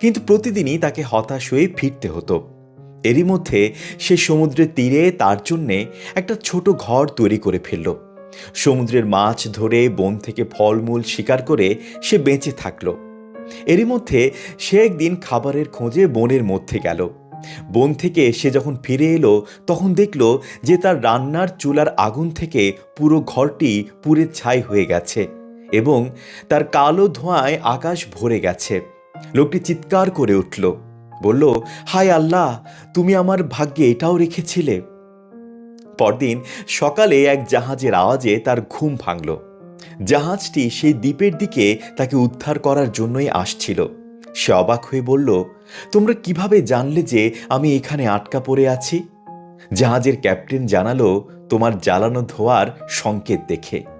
কিন্তু প্রতিদিনই তাকে হতাশ হয়ে ফিরতে হতো। এরই মধ্যে সে সমুদ্রের তীরে তার জন্যে একটা ছোট ঘর তৈরি করে ফেলল। সমুদ্রের মাছ ধরে, বন থেকে ফলমূল শিকার করে সে বেঁচে থাকল। এরই মধ্যে সে একদিন খাবারের খোঁজে বনের মধ্যে গেল। বন থেকে সে যখন ফিরে এলো, তখন দেখল যে তার রান্নার চুলার আগুন থেকে পুরো ঘরটি পুড়ে ছাই হয়ে গেছে এবং তার কালো ধোঁয়ায় আকাশ ভরে গেছে। লোকটি চিৎকার করে উঠল, বলল, হায় আল্লাহ, তুমি আমার ভাগ্যে এটাও রেখেছিলে। পরদিন সকালে এক জাহাজের আওয়াজে তার ঘুম ভাঙল। জাহাজটি সেই দ্বীপের দিকে তাকে উদ্ধার করার জন্যই আসছিল। সে অবাক হয়ে বলল, তোমরা কীভাবে জানলে যে আমি এখানে আটকা পড়ে আছি? জাহাজের ক্যাপ্টেন জানালো, তোমার জ্বালানো ধোয়ার সংকেত দেখে।